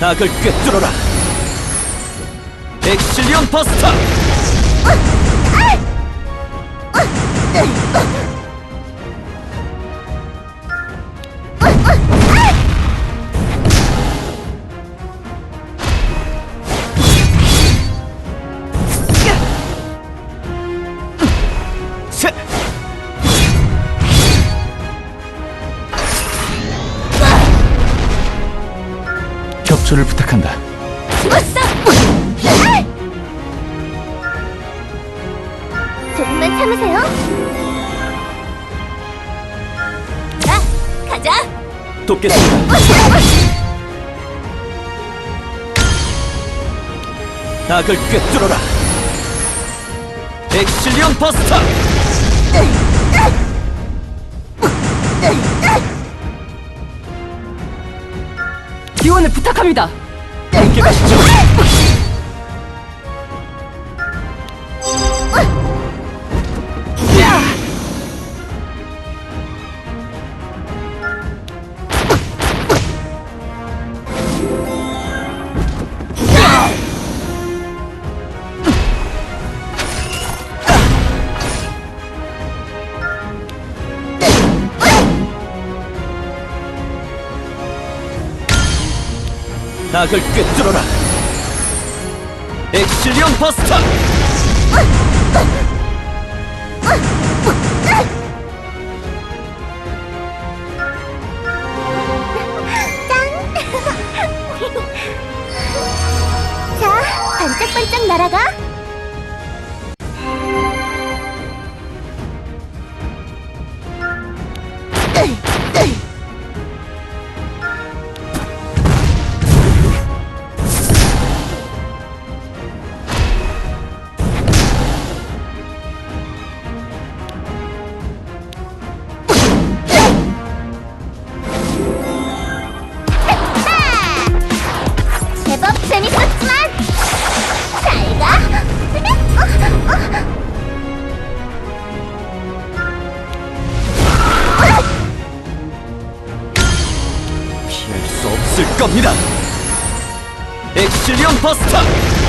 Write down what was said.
악을 꿰뚫어라. 엑실리온 버스터 협조를 부탁한다 죽었어! 조금만 참으세요. 자, 가자. 돕겠습니다 악을 꿰뚫어라 엑실리온 버스터 지원을 부탁합니다. 가시죠 악을 꿰뚫어라. 엑실리온 버스터! 자, 반짝반짝 날아가. 재밌었지만 잘 가. 피할 수 없을 겁니다 엑실리온 버스터